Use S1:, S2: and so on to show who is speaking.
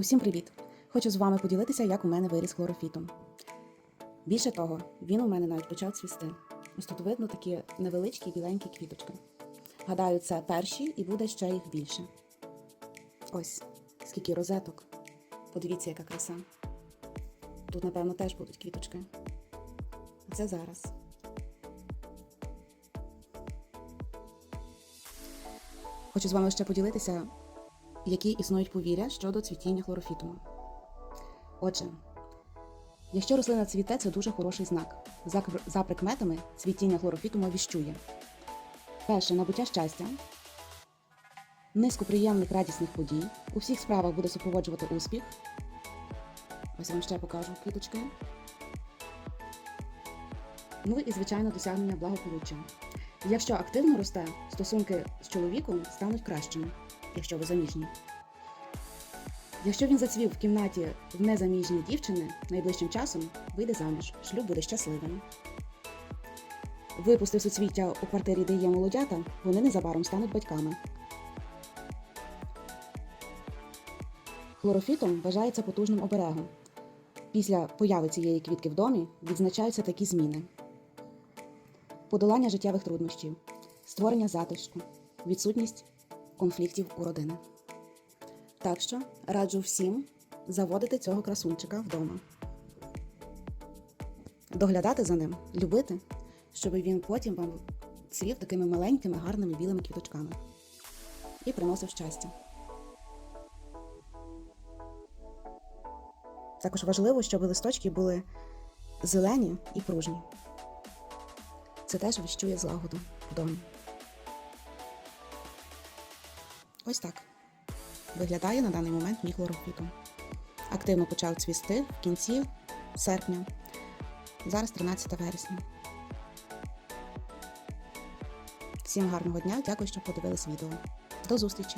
S1: Усім привіт! Хочу з вами поділитися, як у мене виріс хлорофітум. Більше того, він у мене навіть почав цвісти. Ось тут видно такі невеличкі біленькі квіточки. Гадаю, це перші і буде ще їх більше. Ось скільки розеток. Подивіться, яка краса. Тут, напевно, теж будуть квіточки. Це зараз. Хочу з вами ще поділитися, які існують повір'я щодо цвітіння хлорофітуму. Отже, якщо рослина цвіте, це дуже хороший знак. За, прикметами цвітіння хлорофітуму віщує. Перше набуття щастя, низку приємних радісних подій. У всіх справах буде супроводжувати успіх. Ось я вам ще покажу квіточки. Ну і, звичайно, досягнення благополуччя. Якщо активно росте, стосунки з чоловіком стануть кращими, якщо ви заміжні. Якщо він зацвів в кімнаті в незаміжній дівчини, найближчим часом вийде заміж, шлюб буде щасливим. Випустив суцвіття у квартирі, де є молодята, вони незабаром стануть батьками. Хлорофітом вважається потужним оберегом. Після появи цієї квітки в домі відзначаються такі зміни: подолання життєвих труднощів, створення затишку, відсутність конфліктів у родини. Так що раджу всім заводити цього красунчика вдома. Доглядати за ним, любити, щоб він потім вам цвів такими маленькими, гарними білими квіточками і приносив щастя. Також важливо, щоб листочки були зелені і пружні. Це теж віщує злагоду в домі. Ось так виглядає на даний момент мій хлорофітум. Активно почав цвісти в кінці серпня. Зараз 13 вересня. Всім гарного дня, дякую, що подивились відео. До зустрічі!